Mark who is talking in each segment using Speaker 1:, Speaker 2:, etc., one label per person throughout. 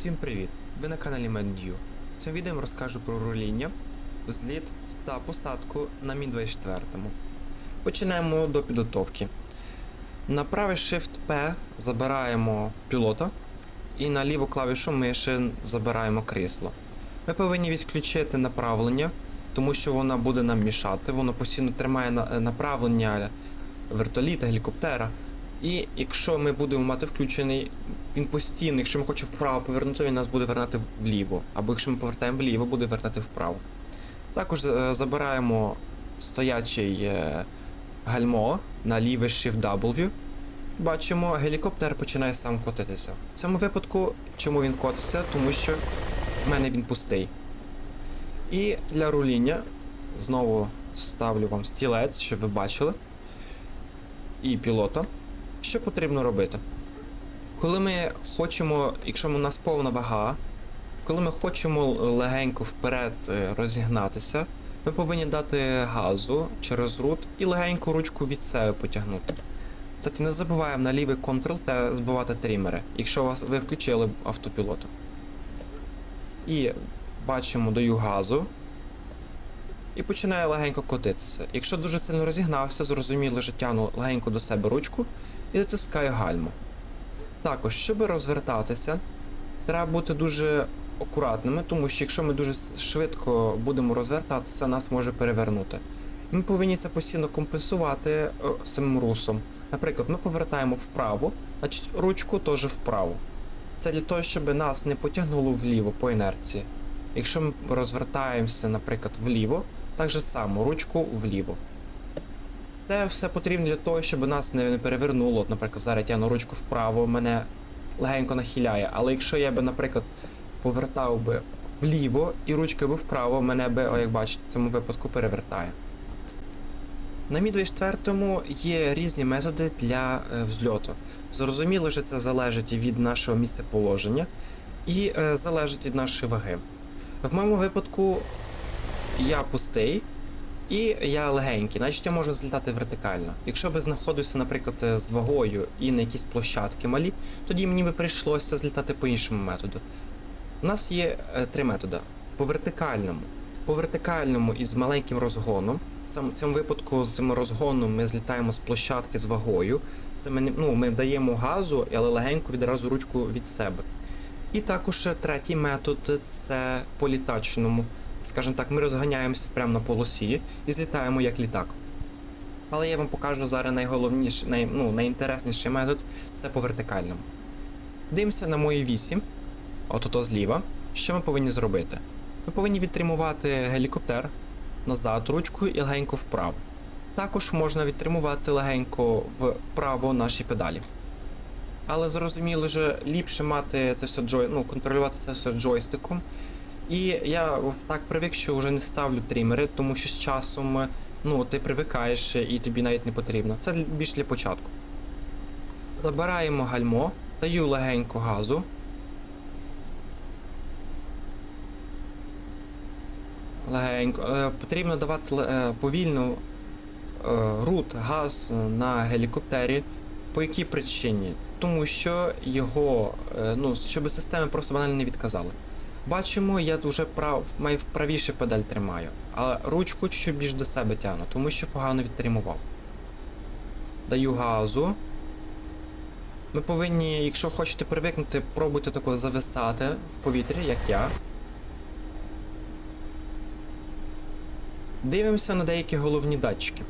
Speaker 1: Усім привіт! Ви на каналі ManDU. В цьому відео я розкажу про руління, взліт та посадку на Мі 24. Починаємо до підготовки. На правий Shift P забираємо пілота і на ліву клавішу миші забираємо крісло. Ми повинні відключити направлення, тому що вона буде нам мішати, воно постійно тримає направлення вертоліта, гелікоптера. І якщо ми будемо мати включений, він постійно, якщо ми хочемо вправо повернути, він нас буде вертати вліво. Або якщо ми повертаємо вліво, буде вертати вправо. Також е, забираємо стоячий е, гальмо на лівий Shift W. Бачимо, гелікоптер починає сам котитися. В цьому випадку, чому він котиться? Тому що в мене він пустий. І для руління знову ставлю вам стілець, щоб ви бачили. І пілота. Що потрібно робити? Коли ми хочемо, якщо у нас повна вага, коли ми хочемо легенько вперед е, розігнатися, ми повинні дати газу через рут і легенько ручку від себе потягнути. Кстати, не забуваємо на лівий Ctrl та збивати трімери, якщо вас, ви включили автопілота. І бачимо, даю газу. І починає легенько котитися. Якщо дуже сильно розігнався, зрозуміло, що тягну легенько до себе ручку і затискаю гальму. Також, щоб розвертатися, треба бути дуже акуратними, тому що якщо ми дуже швидко будемо розвертатися, нас може перевернути. Ми повинні це постійно компенсувати е, самим русом. Наприклад, ми повертаємо вправо, значить ручку теж вправо. Це для того, щоб нас не потягнуло вліво по інерції. Якщо ми розвертаємося, наприклад, вліво, так же само ручку вліво. Це все потрібно для того, щоб нас не перевернуло. Наприклад, зараз я тягну ручку вправо, мене легенько нахиляє. Але якщо я би, наприклад, повертав би вліво і ручка би вправо, мене би, о, як бачите, в цьому випадку перевертає. На Мі 24 є різні методи для е, взльоту. Зрозуміло, що це залежить від нашого місцеположення і е, залежить від нашої ваги. В моєму випадку я пустий, і я легенький, значить я можу злітати вертикально. Якщо би знаходився, наприклад, е, з вагою і на якісь площадки малі, тоді мені би прийшлося злітати по іншому методу. У нас є е, три методи: по вертикальному. По вертикальному із маленьким розгоном. В цьому випадку з цим розгоном ми злітаємо з площадки з вагою. Це ми, ну, ми даємо газу, але легенько відразу ручку від себе. І також е, третій метод це по літачному. Скажімо так, ми розганяємося прямо на полосі і злітаємо як літак. Але я вам покажу зараз найголовніший, най, ну, найінтересніший метод це по вертикальному. Дивимося на мої вісі, от ото зліва. Що ми повинні зробити? Ми повинні відтримувати гелікоптер назад ручкою і легенько вправо. Також можна відтримувати легенько вправо наші педалі. Але зрозуміло, що ліпше мати це все джой, ну, контролювати це все джойстиком. І я так привик, що вже не ставлю трімери, тому що з часом ну, ти привикаєш і тобі навіть не потрібно. Це більш для початку. Забираємо гальмо, даю легенько газу. Легенько. Е, Потрібно давати е, повільно е, рут, газ на гелікоптері. По якій причині? Тому що його, ну, щоб системи просто банально не відказали. Бачимо, я дуже прав, правіше педаль тримаю, а ручку чуть більш до себе тягну, тому що погано відтримував. Даю газу. Ми повинні, якщо хочете привикнути, пробуйте тако зависати в повітрі, як я. Дивимося на деякі головні датчики.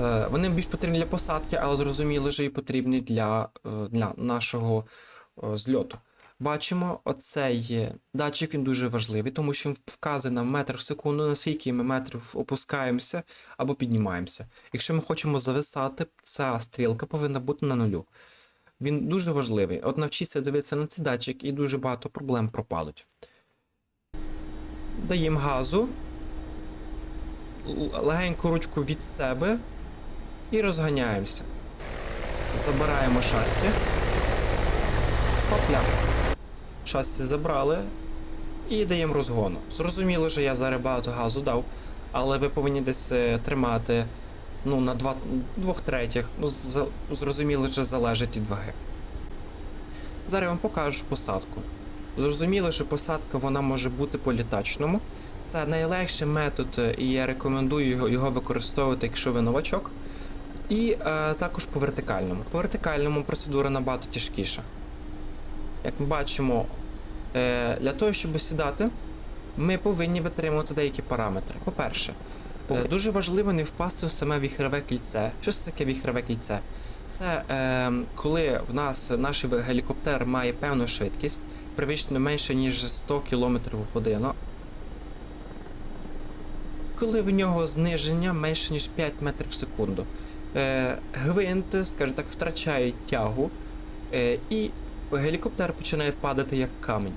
Speaker 1: Е, Вони більш потрібні для посадки, але зрозуміло, що і потрібні для, е, для нашого е, зльоту. Бачимо, оцей датчик він дуже важливий, тому що він вказує нам метр в секунду, наскільки ми метрів опускаємося або піднімаємося. Якщо ми хочемо зависати, ця стрілка повинна бути на нулю. Він дуже важливий. От навчіться дивитися на цей датчик і дуже багато проблем пропадуть. Даємо газу, легеньку ручку від себе і розганяємося. Забираємо шасі. Хопля. Шасі забрали і даємо розгону. Зрозуміло, що я зараз багато газу дав, але ви повинні десь е, тримати ну, на два, двох третіх. Ну, зрозуміло, що залежить від ваги. Зараз я вам покажу посадку. Зрозуміло, що посадка вона може бути по літачному. Це найлегший метод, е, і я рекомендую його, його використовувати, якщо ви новачок. І е, також по вертикальному. По вертикальному процедура набагато тяжкіша. Як ми бачимо, е, для того, щоб сідати, ми повинні витримувати деякі параметри. По-перше, е, дуже важливо не впасти в саме віхрове кільце. Що це таке віхрове кільце? Це е, коли в нас наш гелікоптер має певну швидкість, привично менше, ніж 100 км в годину. Коли в нього зниження менше, ніж 5 метрів в секунду. Е, гвинт, скажімо так, втрачає тягу, е, і гелікоптер починає падати як камінь.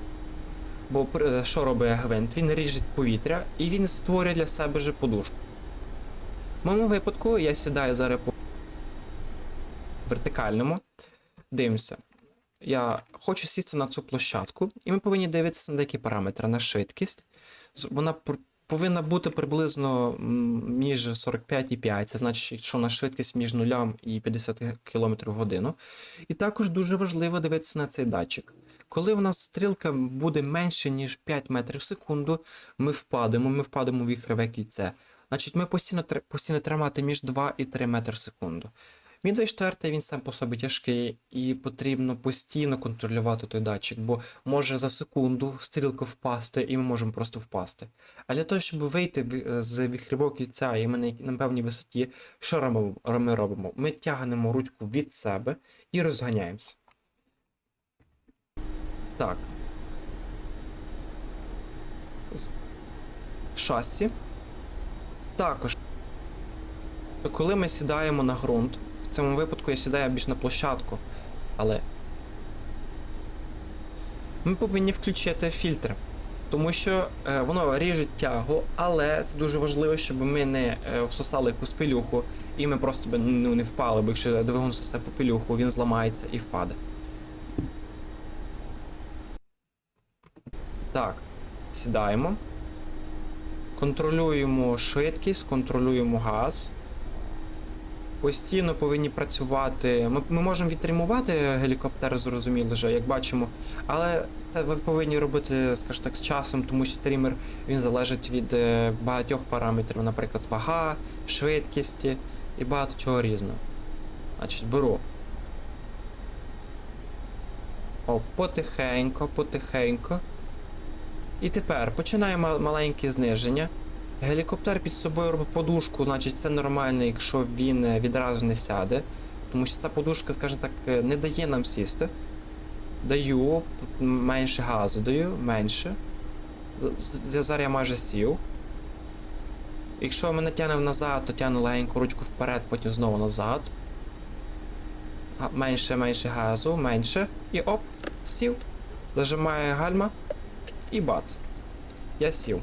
Speaker 1: Бо що робить гвинт? Він ріже повітря і він створює для себе же подушку. В моєму випадку я сідаю зараз по вертикальному. Дивимося. Я хочу сісти на цю площадку, і ми повинні дивитися на деякі параметри, на швидкість. Вона повинна бути приблизно між 45 і 5, це значить, що на швидкість між 0 і 50 км в годину. І також дуже важливо дивитися на цей датчик. Коли у нас стрілка буде менше, ніж 5 метрів в секунду, ми впадемо, ми впадемо в віхрове кільце. Значить, ми постійно, постійно тримати між 2 і 3 метри в секунду. Мій 24 він сам по собі тяжкий, і потрібно постійно контролювати той датчик, бо може за секунду стрілка впасти, і ми можемо просто впасти. А для того, щоб вийти в- з віхрівого кільця і ми на, певній висоті, що ми робимо? Ми тягнемо ручку від себе і розганяємося. Так. Шасі. Також. Коли ми сідаємо на ґрунт, в цьому випадку я сідаю більш на площадку, але ми повинні включити фільтр, тому що е, воно ріже тягу, але це дуже важливо, щоб ми не е, всосали якусь пилюху і ми просто би, ну, не впали, бо якщо двигун всосе попелюху, він зламається і впаде. Так, сідаємо. Контролюємо швидкість, контролюємо газ. Постійно повинні працювати. Ми, ми можемо відтримувати гелікоптер, зрозуміло вже, як бачимо. Але це ви повинні робити, скажімо так, з часом, тому що тример він залежить від е, багатьох параметрів, наприклад, вага, швидкість і багато чого різного. Значить, беру. О, потихенько, потихенько. І тепер починаємо маленьке зниження. Гелікоптер під собою робить подушку, значить це нормально, якщо він е, відразу не сяде. Тому що ця подушка, скажімо так, е, не дає нам сісти. Даю менше газу, даю менше. Зараз я майже сів. Якщо мене тягне назад, то тягну легенько ручку вперед, потім знову назад. Менше, менше газу, менше. І оп, сів. Зажимаю гальма і бац. Я сів.